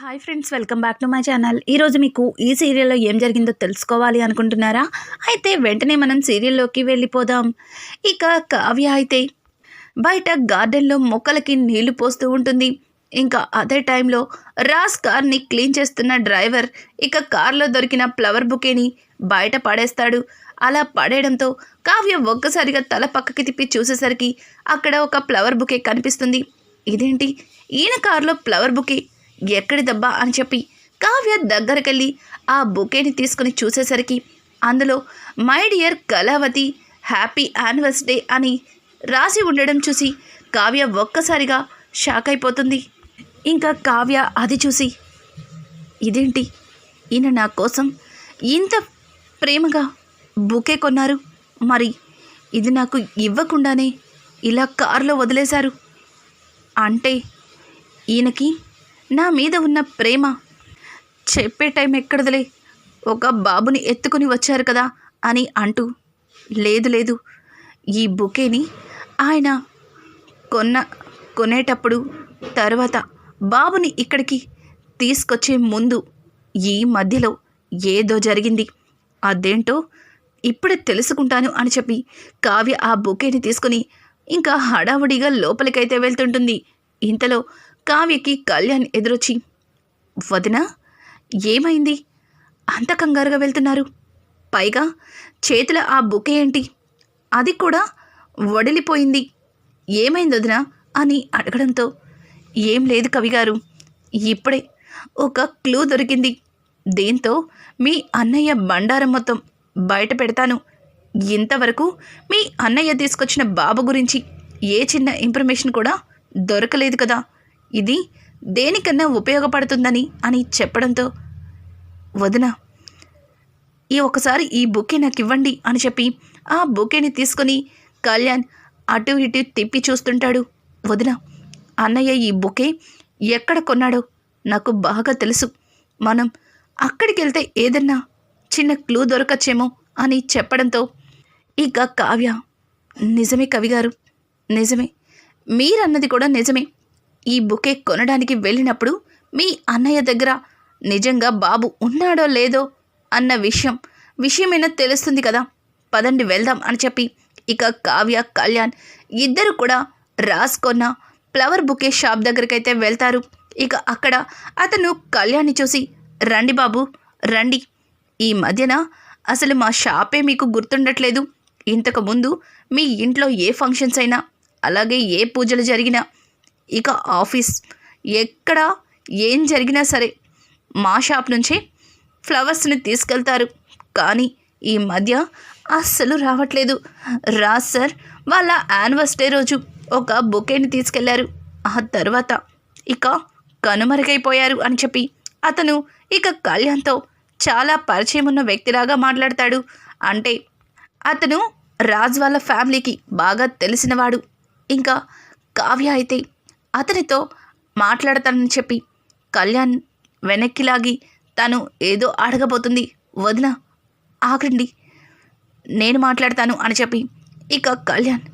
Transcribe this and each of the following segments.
Hi friends welcome back to my channel ఈరోజు మీకు ఈ సీరియల్లో ఏం జరిగిందో తెలుసుకోవాలి అనుకుంటున్నారా? అయితే వెంటనే మనం సీరియల్లోకి వెళ్ళిపోదాం. ఇక కావ్య అయితే బయట గార్డెన్లో మొక్కలకి నీళ్ళు పోస్తూ ఉంటుంది. ఇంకా అదే టైంలో రాస్ కార్ని క్లీన్ చేస్తున్న డ్రైవర్ ఇక కార్లో దొరికిన ఫ్లవర్ బుకేని బయట పడేస్తాడు. అలా పడేయడంతో కావ్య ఒక్కసారిగా తల పక్కకి తిప్పి చూసేసరికి అక్కడ ఒక ఫ్లవర్ బుకే కనిపిస్తుంది. ఇదేంటి? ఈయన కారులో ఫ్లవర్ బుకే ఎక్కడి దెబ్బ అని చెప్పి కావ్య దగ్గరకెళ్ళి ఆ బుకేని తీసుకుని చూసేసరికి అందులో my dear Kalavathi happy anniversary అని రాసి ఉండడం చూసి కావ్య ఒక్కసారిగా షాక్ అయిపోతుంది. ఇంకా కావ్య అది చూసి ఇదేంటి? ఈయన నా కోసం ఇంత ప్రేమగా బుకే కొన్నారు. మరి ఇది నాకు ఇవ్వకుండానే ఇలా కారులో వదిలేశారు. అంటే ఈయనకి నా మీద ఉన్న ప్రేమ. చెప్పే టైం ఎక్కడదిలే? ఒక బాబుని ఎత్తుకుని వచ్చారు కదా అని అంటూ. లేదు లేదు. ఈ బుకేని ఆయన కొన్న కొనేటప్పుడు తర్వాత బాబుని ఇక్కడికి తీసుకొచ్చే ముందు ఈ మధ్యలో ఏదో జరిగింది. అదేంటో ఇప్పుడే తెలుసుకుంటాను అని చెప్పి కావ్య ఆ బుకేని తీసుకుని ఇంకా హడావుడిగా లోపలికైతే వెళ్తుంటుంది. ఇంతలో కావ్యకి కళ్యాణ్ ఎదురొచ్చి వదినా ఏమైంది? అంత కంగారుగా వెళ్తున్నారు. పైగా చేతుల ఆ బుకే ఏంటి? అది కూడా వడిలిపోయింది. ఏమైంది వదినా? అని అడగడంతో ఏం లేదు కవిగారు ఇప్పుడే ఒక క్లూ దొరికింది. దీంతో మీ అన్నయ్య బండారం మొత్తం బయట పెడతాను. ఇంతవరకు మీ అన్నయ్య తీసుకొచ్చిన బాబు గురించి ఏ చిన్న ఇన్ఫర్మేషన్ కూడా దొరకలేదు కదా. ఇది దేనికన్నా ఉపయోగపడుతుందని అని చెప్పడంతో వదిన ఈ ఒకసారి ఈ బుకే నాకు ఇవ్వండి అని చెప్పి ఆ బుకేని తీసుకొని కళ్యాణ్ అటు ఇటు తిప్పి చూస్తుంటాడు. వదిన అన్నయ్య ఈ బుకే ఎక్కడ కొన్నాడో నాకు బాగా తెలుసు. మనం అక్కడికి వెళ్తే ఏదన్నా చిన్న క్లూ దొరకచ్చేమో అని చెప్పడంతో ఇక కావ్య నిజమే కవిగారు నిజమే. మీరన్నది కూడా నిజమే. ఈ బుకే కొనడానికి వెళ్ళినప్పుడు మీ అన్నయ్య దగ్గర నిజంగా బాబు ఉన్నాడో లేదో అన్న విషయం విషయమైనా తెలుస్తుంది కదా. పదండి వెళ్దాం అని చెప్పి ఇక కావ్య కళ్యాణ్ ఇద్దరు కూడా రాసుకొన్న ఫ్లవర్ బుకే షాప్ దగ్గరికైతే వెళ్తారు. ఇక అక్కడ అతను కళ్యాణ్ని చూసి రండి బాబు రండి. ఈ మధ్యన అసలు మా షాపే మీకు గుర్తుండట్లేదు. ఇంతకుముందు మీ ఇంట్లో ఏ ఫంక్షన్స్ అయినా అలాగే ఏ పూజలు జరిగినా ఇక ఆఫీస్. ఎక్కడ ఏం జరిగినా సరే మా షాప్ నుంచి ఫ్లవర్స్ని తీసుకెళ్తారు. కానీ ఈ మధ్య అస్సలు రావట్లేదు. రాజ్ సార్ వాళ్ళ యానివర్సరీ రోజు ఒక బొకేని తీసుకెళ్ళారు. ఆ తర్వాత ఇక కనుమరుగైపోయారు అని చెప్పి అతను ఇక కళ్యాణ్తో చాలా పరిచయం ఉన్న వ్యక్తిలాగా మాట్లాడతాడు. అంటే అతను రాజ్ వాళ్ళ ఫ్యామిలీకి బాగా తెలిసినవాడు. ఇంకా కావ్య అయితే అతనితో మాట్లాడతానని చెప్పి కళ్యాణ్ వెనక్కి లాగి తను ఏదో అడగబోతుంది. వదిన ఆగండి. నేను మాట్లాడతాను అని చెప్పి ఇక కళ్యాణ్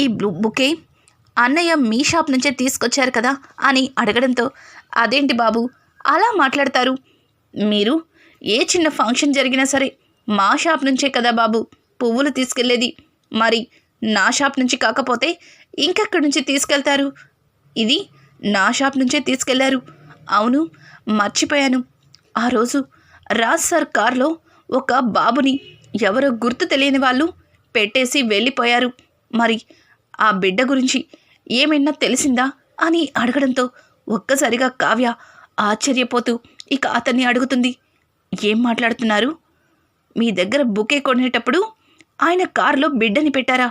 ఈ బుకే అన్నయ్య మీ షాప్ నుంచే తీసుకొచ్చారు కదా అని అడగడంతో అదేంటి బాబు అలా మాట్లాడతారు? మీరు ఏ చిన్న ఫంక్షన్ జరిగినా సరే మా షాప్ నుంచే కదా బాబు పువ్వులు తీసుకెళ్ళేది మరి నా షాప్ నుంచి కాకపోతే ఇంకెక్కడి నుంచి తీసుకెళ్తారు? ఇది నా షాప్ నుంచే తీసుకెళ్ళారు. అవును మర్చిపోయాను. ఆ రోజు రాజ్ సార్ కార్లో ఒక బాబుని ఎవరో గుర్తు తెలియని వాళ్ళు పెట్టేసి వెళ్ళిపోయారు. మరి ఆ బిడ్డ గురించి ఏమైనా తెలిసిందా అని అడగడంతో ఒక్కసారిగా కావ్య ఆశ్చర్యపోతూ ఇక అతన్ని అడుగుతుంది ఏం మాట్లాడుతున్నారు? మీ దగ్గర బుకే కొనేటప్పుడు ఆయన కారులో బిడ్డని పెట్టారా?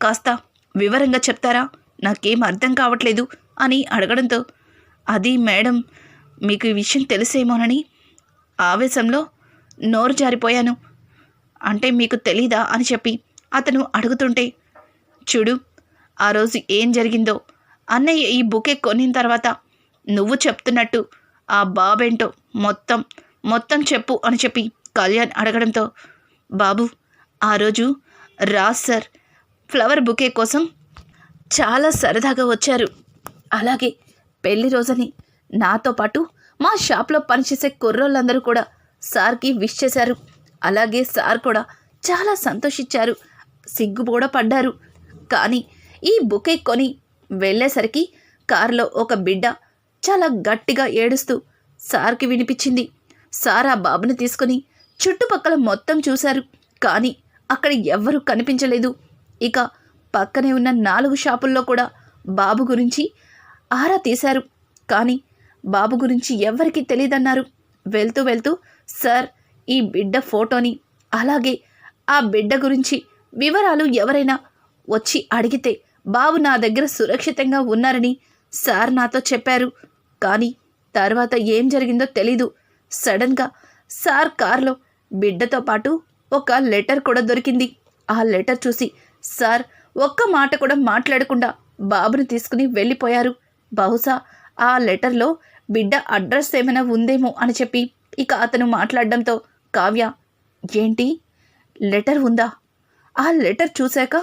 కాస్త వివరంగా చెప్తారా? నాకేం అర్థం కావట్లేదు అని అడగడంతో అది మేడం మీకు ఈ విషయం తెలుసేమోనని ఆవేశంలో నోరు జారిపోయాను. అంటే మీకు తెలీదా? అని చెప్పి అతను అడుగుతుంటే చూడు ఆ రోజు ఏం జరిగిందో? అన్నయ్య ఈ బుకే కొనిన తర్వాత నువ్వు చెప్తున్నట్టు ఆ బాబేంటో మొత్తం మొత్తం చెప్పు అని చెప్పి కళ్యాణ్ అడగడంతో బాబు ఆ రోజు రాజ్ సార్ ఫ్లవర్ బుకే కోసం చాలా సరదాగా వచ్చారు. అలాగే పెళ్ళి రోజని నాతో పాటు మా షాప్లో పనిచేసే కుర్రోళ్ళందరూ కూడా సార్కి విష్ చేశారు. అలాగే సార్ కూడా చాలా సంతోషించారు. సిగ్గు కూడా పడ్డారు. కానీ ఈ బుకే కొని వెళ్ళేసరికి కారులో ఒక బిడ్డ చాలా గట్టిగా ఏడుస్తూ సార్కి వినిపించింది. సార్ ఆ బాబుని తీసుకుని చుట్టుపక్కల మొత్తం చూశారు. కానీ అక్కడ ఎవ్వరూ కనిపించలేదు. ఇక పక్కనే ఉన్న నాలుగు షాపుల్లో కూడా బాబు గురించి ఆరా తీశారు. కానీ బాబు గురించి ఎవరికీ తెలియదన్నారు వెళ్తూ వెళ్తూ సార్ ఈ బిడ్డ ఫోటోని అలాగే ఆ బిడ్డ గురించి వివరాలు ఎవరైనా వచ్చి అడిగితే బాబు నా దగ్గర సురక్షితంగా ఉన్నారని సార్ నాతో చెప్పారు. కానీ తర్వాత ఏం జరిగిందో తెలీదు. సడన్గా సార్ కారులో బిడ్డతో పాటు ఒక లెటర్ కూడా దొరికింది. ఆ లెటర్ చూసి సార్ ఒక్క మాట కూడా మాట్లాడకుండా బాబుని తీసుకుని వెళ్ళిపోయారు. బహుశా ఆ లెటర్లో బిడ్డ అడ్రస్ ఏమైనా ఉందేమో అని చెప్పి ఇక అతను మాట్లాడడంతో కావ్య ఏంటి? లెటర్ ఉందా? ఆ లెటర్ చూశాక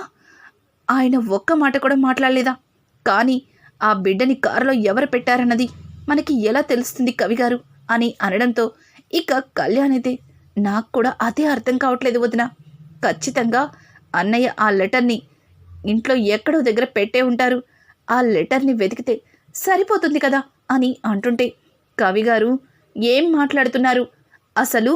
ఆయన ఒక్క మాట కూడా మాట్లాడలేదా? కానీ ఆ బిడ్డని కారులో ఎవరు పెట్టారన్నది మనకి ఎలా తెలుస్తుంది కవిగారు అని అనడంతో ఇక కళ్యాణ్ అయితే నాకు కూడా అదే అర్థం కావట్లేదు వదిన. ఖచ్చితంగా అన్నయ్య ఆ లెటర్ని ఇంట్లో ఎక్కడో దగ్గర పెట్టే ఉంటారు. ఆ లెటర్ని వెతికితే సరిపోతుంది కదా అని అంటుంటే కవిగారు ఏం మాట్లాడుతున్నారు? అసలు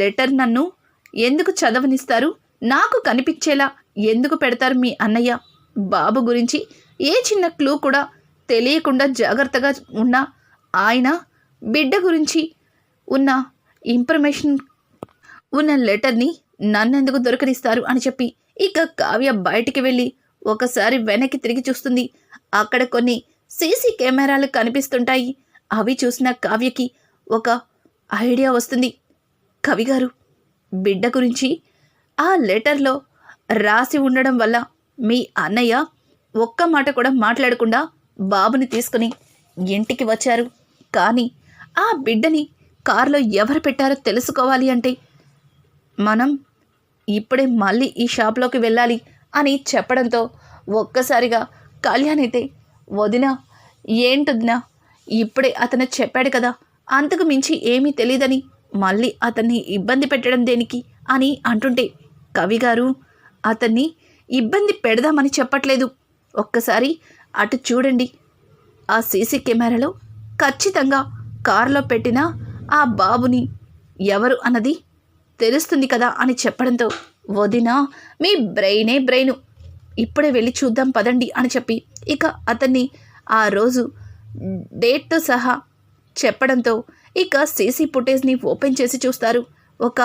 లెటర్ నన్ను ఎందుకు చదవనిస్తారు? నాకు కనిపించేలా ఎందుకు పెడతారు మీ అన్నయ్య? బాబు గురించి ఏ చిన్న క్లూ కూడా తెలియకుండా జాగ్రత్తగా ఉన్న ఆయన బిడ్డ గురించి ఉన్న ఇన్ఫర్మేషన్ ఉన్న లెటర్ని నన్నెందుకు దొరకనిస్తారు అని చెప్పి ఇక కావ్య బయటికి వెళ్ళి ఒకసారి వెనక్కి తిరిగి చూస్తుంది. అక్కడ కొన్ని సీసీ కెమెరాలు కనిపిస్తుంటాయి. అవి చూసిన కావ్యకి ఒక ఐడియా వస్తుంది. కవిగారు బిడ్డ గురించి ఆ లెటర్లో రాసి ఉండడం వల్ల మీ అన్నయ్య ఒక్క మాట కూడా మాట్లాడకుండా బాబుని తీసుకుని ఇంటికి వచ్చారు. కానీ ఆ బిడ్డని కారులో ఎవరు పెట్టారో తెలుసుకోవాలి అంటే మనం ఇప్పుడే మళ్ళీ ఈ షాప్లోకి వెళ్ళాలి అని చెప్పడంతో ఒక్కసారిగా కళ్యాణ్ అయితే వదిన? ఏంటొదినా ఇప్పుడే అతను చెప్పాడు కదా అంతకు మించి ఏమీ తెలియదని మళ్ళీ అతన్ని ఇబ్బంది పెట్టడం దేనికి? అని అంటుంటే కవిగారు అతన్ని ఇబ్బంది పెడదామని చెప్పట్లేదు. ఒక్కసారి అటు చూడండి. ఆ సీసీ కెమెరాలో ఖచ్చితంగా కారులో పెట్టిన ఆ బాబుని ఎవరు అన్నది తెలుస్తుంది కదా అని చెప్పడంతో వదిన మీ బ్రెయినే బ్రెయిను. ఇప్పుడే వెళ్ళి చూద్దాం పదండి అని చెప్పి ఇక అతన్ని ఆ రోజు డేట్తో సహా చెప్పడంతో ఇక సీసీ ఫుటేజ్ని ఓపెన్ చేసి చూస్తారు. ఒక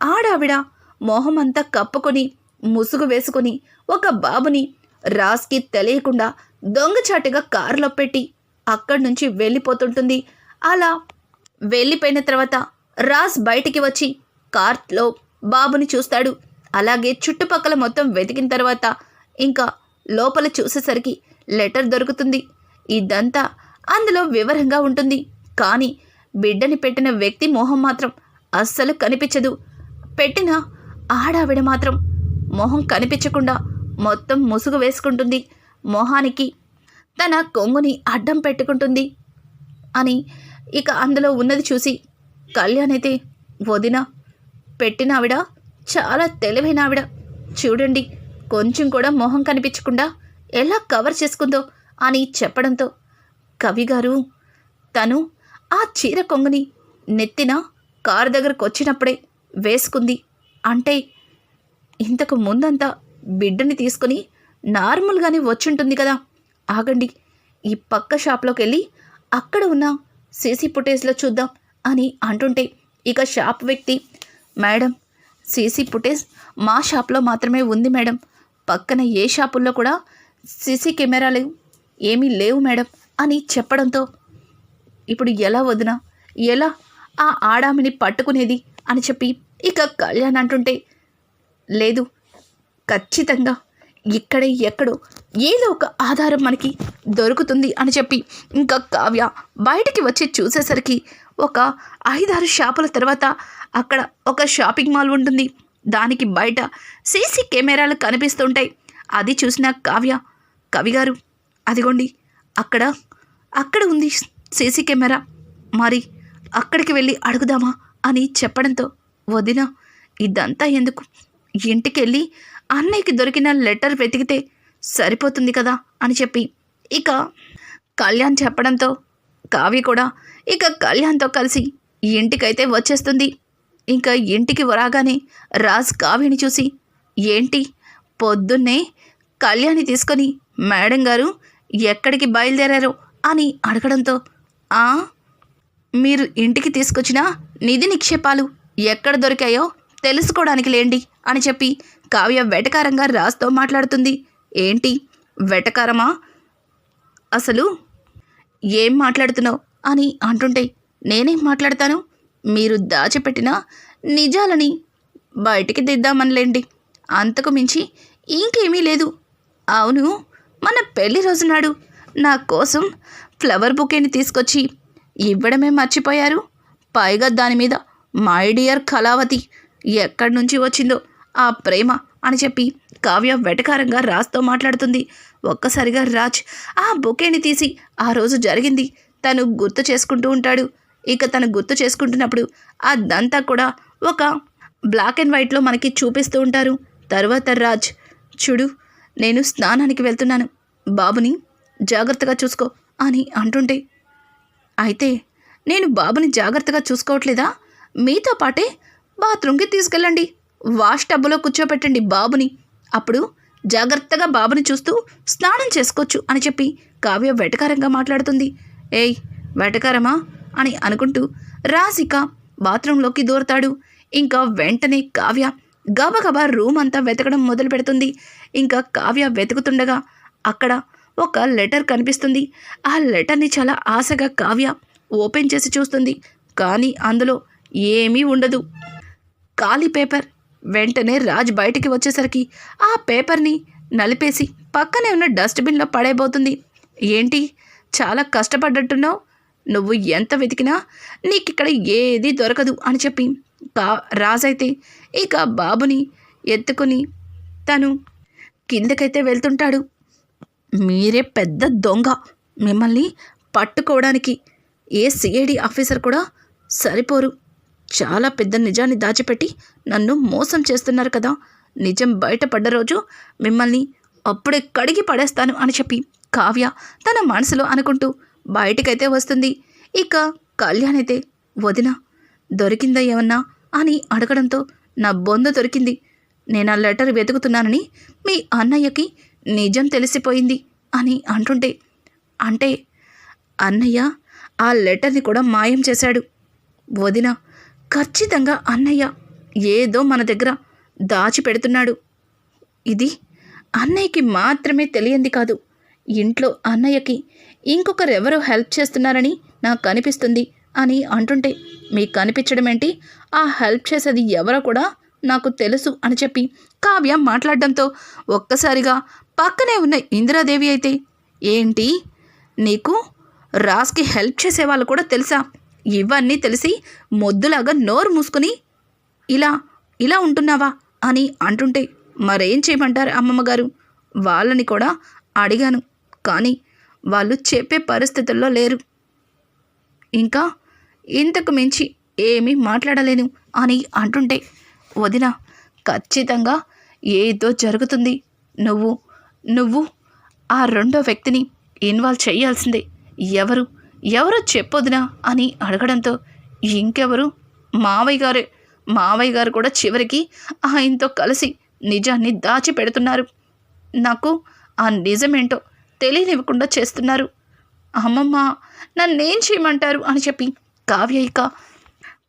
ఆడావిడ మొహం అంతా కప్పుకొని ముసుగు వేసుకొని ఒక బాబుని రాస్కి తెలియకుండా దొంగచాటుగా కారులో పెట్టి అక్కడి నుంచి వెళ్ళిపోతుంటుంది. అలా వెళ్ళిపోయిన తర్వాత రాస్ బయటికి వచ్చి కార్లో బాబుని చూస్తాడు. అలాగే చుట్టుపక్కల మొత్తం వెతికిన తర్వాత ఇంకా లోపల చూసేసరికి లెటర్ దొరుకుతుంది. ఇదంతా అందులో వివరంగా ఉంటుంది. కానీ బిడ్డని పెట్టిన వ్యక్తి మొహం మాత్రం అస్సలు కనిపించదు. పెట్టిన ఆడావిడ మాత్రం మొహం కనిపించకుండా మొత్తం ముసుగు వేసుకుంటుంది. మొహానికి తన కొంగుని అడ్డం పెట్టుకుంటుంది అని ఇక అందులో ఉన్నది చూసి కళ్యాణ్ అయితే వదిన పెట్టిన ఆవిడ చాలా తెలివైన ఆవిడ చూడండి కొంచెం కూడా మొహం కనిపించకుండా ఎలా కవర్ చేసుకుందో అని చెప్పడంతో కవిగారు తను ఆ చీర కొంగుని నెత్తిన కారు దగ్గరకు వచ్చినప్పుడే వేసుకుంది. అంటే ఇంతకు ముందంతా బిడ్డని తీసుకొని నార్మల్గానే వచ్చుంటుంది కదా. ఆగండి ఈ పక్క షాప్లోకి వెళ్ళి అక్కడ ఉన్న సీసీ ఫుటేజ్లో చూద్దాం అని అంటుంటే ఇక షాప్ వ్యక్తి మేడం సీసీ ఫుటేజ్ మా షాప్లో మాత్రమే ఉంది మేడం. పక్కన ఏ షాపుల్లో కూడా సీసీ కెమెరాలు ఏమీ లేవు మేడం అని చెప్పడంతో ఇప్పుడు ఎలా వదినా? ఎలా? ఆ ఆడామిని పట్టుకునేది? అని చెప్పి ఇక కళ్యాణ్ అంటుంటే లేదు ఖచ్చితంగా ఇక్కడే ఎక్కడో ఏదో ఒక ఆధారం మనకి దొరుకుతుంది అని చెప్పి ఇంకా కావ్య బయటికి వచ్చి చూసేసరికి ఒక ఐదారు షాపుల తర్వాత అక్కడ ఒక షాపింగ్ మాల్ ఉంటుంది. దానికి బయట సీసీ కెమెరాలు కనిపిస్తుంటాయి. అది చూసిన కావ్య కవిగారు అదిగోండి. అక్కడ అక్కడ ఉంది సీసీ కెమెరా. మరి అక్కడికి వెళ్ళి అడుగుదామా? అని చెప్పడంతో వదిన ఇదంతా ఎందుకు? ఇంటికి వెళ్ళి అన్నయ్యకి దొరికిన లెటర్ వెతికితే సరిపోతుంది కదా అని చెప్పి. ఇక కళ్యాణ్ చెప్పడంతో కావ్య కూడా ఇక కళ్యాణ్తో కలిసి ఇంటికైతే వచ్చేస్తుంది. ఇంకా ఇంటికి రాగానే రాజ్ కావ్యని చూసి ఏంటి పొద్దున్నే కళ్యాణి తీసుకొని మేడం గారు ఎక్కడికి బయలుదేరారు? అని అడగడంతో ఆ మీరు ఇంటికి తీసుకొచ్చిన నిధి నిక్షేపాలు ఎక్కడ దొరికాయో తెలుసుకోవడానికి లేండి అని చెప్పి కావ్య వెటకారంగా రాజ్తో మాట్లాడుతుంది. ఏంటి? వెటకారమా? అసలు ఏం మాట్లాడుతున్నావు? అని అంటుంటే నేనేం మాట్లాడతాను? మీరు దాచిపెట్టిన నిజాలని బయటికి దిద్దామనిలేండి అంతకు మించి ఇంకేమీ లేదు. అవును మన పెళ్ళి రోజు నాడు నా కోసం ఫ్లవర్ బుకేని తీసుకొచ్చి ఇవ్వడమే మర్చిపోయారు. పైగా దాని మీద మై డియర్ కళావతి ఎక్కడి నుంచి వచ్చిందో? ఆ ప్రేమ అని చెప్పి కావ్య వెటకారంగా రాజ్తో మాట్లాడుతుంది. ఒక్కసారిగా రాజ్ ఆ బొకేని తీసి ఆ రోజు జరిగింది తను గుర్తు చేసుకుంటూ ఉంటాడు. ఇక తను గుర్తు చేసుకుంటున్నప్పుడు అదంతా కూడా ఒక బ్లాక్ అండ్ వైట్లో మనకి చూపిస్తూ ఉంటారు. తర్వాత రాజ్ చూడు నేను స్నానానికి వెళ్తున్నాను. బాబుని జాగ్రత్తగా చూసుకో అని అంటుంటే అయితే నేను బాబుని జాగ్రత్తగా చూసుకోవట్లేదా? మీతో పాటే బాత్రూమ్కి తీసుకెళ్ళండి. వాష్ టబ్బులో కూర్చోపెట్టండి బాబుని. అప్పుడు జాగ్రత్తగా బాబుని చూస్తూ స్నానం చేసుకోవచ్చు అని చెప్పి కావ్య వెటకారంగా మాట్లాడుతుంది. ఏయ్ వెటకారమా? అని అనుకుంటూ రాసిక బాత్రూంలోకి దూరతాడు. ఇంకా వెంటనే కావ్య గబగబా రూమ్ అంతా వెతకడం మొదలు పెడుతుంది. ఇంకా కావ్య వెతుకుతుండగా అక్కడ ఒక లెటర్ కనిపిస్తుంది. ఆ లెటర్ని చాలా ఆశగా కావ్య ఓపెన్ చేసి చూస్తుంది. కానీ అందులో ఏమీ ఉండదు. ఖాళీ పేపర్. వెంటనే రాజ్ బయటికి వచ్చేసరికి ఆ పేపర్ని నలిపేసి పక్కనే ఉన్న డస్ట్బిన్లో పడేయబోతుంది. ఏంటి? చాలా కష్టపడ్డట్టున్నావు? నువ్వు ఎంత వెతికినా నీకిక్కడ ఏది దొరకదు అని చెప్పి కా రాజైతే ఇక బాబుని ఎత్తుకుని తను కిందకైతే వెళ్తుంటాడు. మీరే పెద్ద దొంగ. మిమ్మల్ని పట్టుకోవడానికి ఏ సిఐడి ఆఫీసర్ కూడా సరిపోరు. చాలా పెద్ద నిజాన్ని దాచిపెట్టి నన్ను మోసం చేస్తున్నారు కదా. నిజం బయటపడ్డ రోజు మిమ్మల్ని అప్పుడే కడిగి పడేస్తాను అని చెప్పి కావ్య తన మనసులో అనుకుంటూ బయటికైతే వస్తుంది. ఇక కళ్యాణ్ అయితే వదిన దొరికిందా ఏమన్నా? అని అడగడంతో నా బొంద దొరికింది. నేను ఆ లెటర్ వెతుకుతున్నానని మీ అన్నయ్యకి నిజం తెలిసిపోయింది అని అంటుంటే అంటే అన్నయ్య ఆ లెటర్ని కూడా మాయం చేశాడు. వదిన ఖచ్చితంగా అన్నయ్య ఏదో మన దగ్గర దాచిపెడుతున్నాడు. ఇది అన్నయ్యకి మాత్రమే తెలియంది కాదు. ఇంట్లో అన్నయ్యకి ఇంకొకరెవరో హెల్ప్ చేస్తున్నారని నాకు అనిపిస్తుంది అని అంటుంటే మీకు కనిపించడం ఏంటి? ఆ హెల్ప్ చేసేది ఎవరో కూడా నాకు తెలుసు అని చెప్పి కావ్య మాట్లాడడంతో ఒక్కసారిగా పక్కనే ఉన్న ఇందిరాదేవి అయితే ఏంటి? నీకు రాజ్కి హెల్ప్ చేసే వాళ్ళు కూడా తెలుసా? ఇవన్నీ తెలిసి మొద్దులాగా నోరు మూసుకుని ఇలా ఇలా ఉంటున్నావా? అని అంటుంటే మరేం చేయమంటారు అమ్మమ్మ గారు వాళ్ళని కూడా అడిగాను కానీ వాళ్ళు చెప్పే పరిస్థితుల్లో లేరు. ఇంకా ఇంతకు మించి ఏమీ మాట్లాడలేను అని అంటుంటే వదిన ఖచ్చితంగా ఏదో జరుగుతుంది. నువ్వు నువ్వు ఆ రెండో వ్యక్తిని ఇన్వాల్వ్ చేయాల్సిందే. ఎవరు? ఎవరో చెప్పొద్దునా అని అడగడంతో ఇంకెవరు? మావయ్య గారే. మావయ్య గారు కూడా చివరికి ఆయనతో కలిసి నిజాన్ని దాచిపెడుతున్నారు. నాకు ఆ నిజమేంటో తెలియనివ్వకుండా చేస్తున్నారు. అమ్మమ్మ నన్నేం చేయమంటారు అని చెప్పి కావ్య ఇక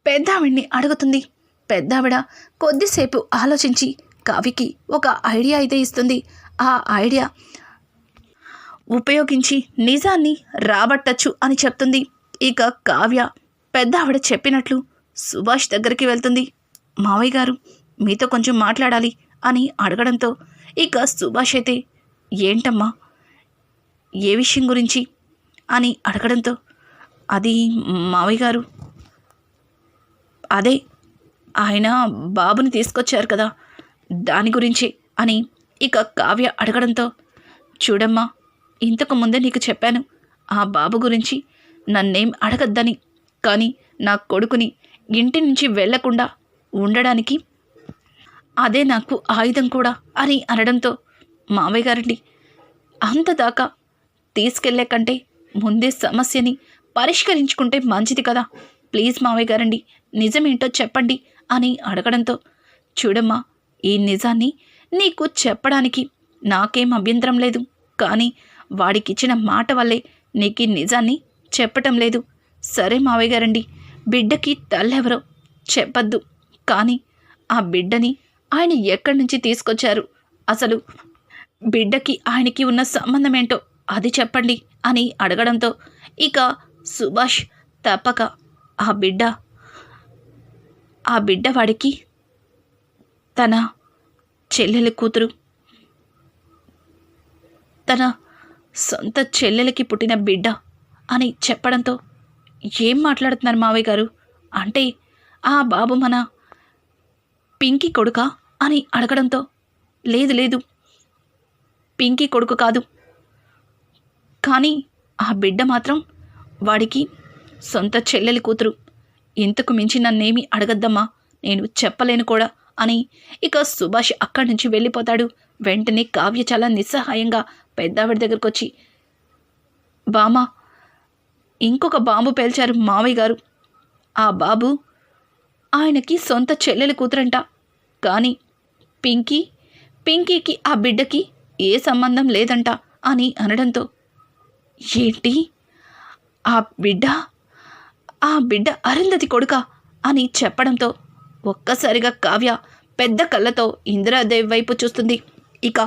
పెద్దావిడ్ని అడుగుతుంది. పెద్దావిడ కొద్దిసేపు ఆలోచించి కావికి ఒక ఐడియా అయితే ఇస్తుంది. ఆ ఐడియా ఉపయోగించి నిజాన్ని రాబట్టచ్చు అని చెప్తుంది. ఇక కావ్య పెద్ద ఆవిడ చెప్పినట్లు సుభాష్ దగ్గరికి వెళ్తుంది. మావయ్య గారు మీతో కొంచెం మాట్లాడాలి అని అడగడంతో ఇక సుభాష్ అయితే ఏంటమ్మా ఏ విషయం గురించి? అని అడగడంతో అది మావయ్య గారు అదే ఆయన బాబుని తీసుకొచ్చారు కదా దాని గురించి అని ఇక కావ్య అడగడంతో చూడమ్మా ఇంతకు ముందే నీకు చెప్పాను ఆ బాబు గురించి నన్నేం అడగద్దని. కానీ నా కొడుకుని ఇంటి నుంచి వెళ్ళకుండా ఉండడానికి అదే నాకు ఆయుధం కూడా అని అనడంతో మావయ్య గారండి అంతదాకా తీసుకెళ్ళే కంటే ముందే సమస్యని పరిష్కరించుకుంటే మంచిది కదా. ప్లీజ్ మావయ్య గారండి నిజమేంటో చెప్పండి అని అడగడంతో చూడమ్మా ఈ నిజాన్ని నీకు చెప్పడానికి నాకేం అభ్యంతరం లేదు. కానీ వాడికిచ్చిన మాట వల్లే నీకు నిజాన్ని చెప్పటం లేదు. సరే మావయ్య గారండి. బిడ్డకి తల్లెవరో చెప్పద్దు. కానీ ఆ బిడ్డని ఆయన ఎక్కడి నుంచి తీసుకొచ్చారు? అసలు బిడ్డకి ఆయనకి ఉన్న సంబంధం ఏంటో అది చెప్పండి అని అడగడంతో ఇక సుభాష్ తప్పక ఆ బిడ్డ ఆ బిడ్డ వాడికి తన చెల్లెలి కూతురు తన సొంత చెల్లెలకి పుట్టిన బిడ్డ అని చెప్పడంతో ఏం మాట్లాడుతున్నారు మావయ్య గారు? అంటే ఆ బాబు మన పింకీ కొడుకా అని అడగడంతో లేదు లేదు పింకీ కొడుకు కాదు. కానీ ఆ బిడ్డ మాత్రం వాడికి సొంత చెల్లెలి కూతురు. ఇంతకు మించి నన్నేమి అడగద్దమ్మా నేను చెప్పలేను కూడా అని ఇక సుభాష్ అక్కడి నుంచి వెళ్ళిపోతాడు. వెంటనే కావ్య చాలా నిస్సహాయంగా పెద్దావిడ దగ్గరకు వచ్చి బామా ఇంకొక బాంబు పేల్చారు మావయ్య గారు. ఆ బాబు ఆయనకి సొంత చెల్లెలి కూతురంట. కానీ పింకీ పింకీకి ఆ బిడ్డకి ఏ సంబంధం లేదంట అని అనడంతో ఏంటి? ఆ బిడ్డ ఆ బిడ్డ అరుంధతి కొడుక? అని చెప్పడంతో ఒక్కసారిగా కావ్య పెద్ద కళ్ళతో ఇందిరాదేవి వైపు చూస్తుంది. ఇక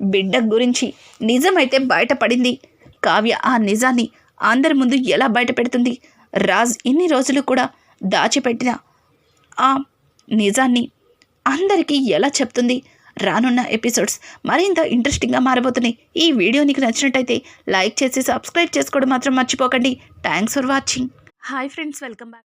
బిడ్డ గురించి నిజమైతే బయటపడింది. కావ్య ఆ నిజాన్ని అందరి ముందు ఎలా బయట పెడుతుంది రాజ్ ఇన్ని రోజులు కూడా దాచిపెట్టిన ఆ నిజాన్ని అందరికీ ఎలా చెప్తుంది? రానున్న ఎపిసోడ్స్ మరింత ఇంట్రెస్టింగ్గా మారబోతున్నాయి. ఈ వీడియో నీకు నచ్చినట్టయితే లైక్ చేసి సబ్స్క్రైబ్ చేసుకోవడం మాత్రం మర్చిపోకండి. Thanks for watching. Hi friends welcome back.